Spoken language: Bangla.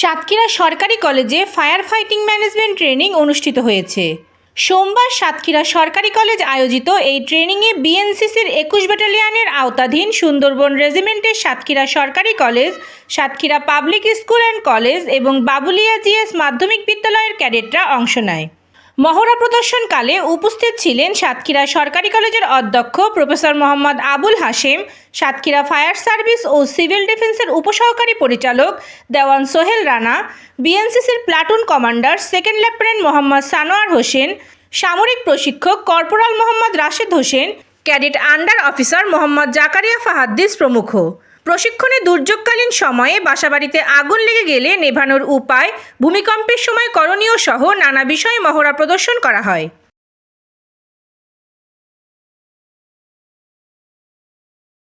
সাতক্ষীরা সরকারি কলেজে ফায়ার ফাইটিং ম্যানেজমেন্ট ট্রেনিং অনুষ্ঠিত হয়েছে। সোমবার সাতক্ষীরা সরকারি কলেজ আয়োজিত এই ট্রেনিংয়ে বিএনসিসির একুশ ব্যাটালিয়নের আওতাধীন সুন্দরবন রেজিমেন্টের সাতক্ষীরা সরকারি college, Satkhira public school and college এবং বাবুলিয়া জিএস মাধ্যমিক বিদ্যালয়ের ক্যাডেটরা অংশ নেয়। মহড়া প্রদর্শনকালে উপস্থিত ছিলেন সাতক্ষীরা সরকারি কলেজের অধ্যক্ষ professor Mohammad Abul Hashem, Satkhira fire service ও সিভিল ডিফেন্সের উপসহকারী পরিচালক Dewan Sohel Rana, বিএনসিসির platoon commander second lieutenant Mohammad Sanowar Hossain, সামরিক প্রশিক্ষক corporal Mohammad Rashed Hossain cadet under officer Mohammad Zakaria Fahaddis প্রমুখ। প্রশিক্ষণে দুর্যোগকালীন সময়ে বাসাবাড়িতে আগুন লেগে গেলে নেভানোর উপায়, ভূমিকম্পের সময় করণীয় সহ নানা বিষয়ে মহড়া প্রদর্শন করা হয়।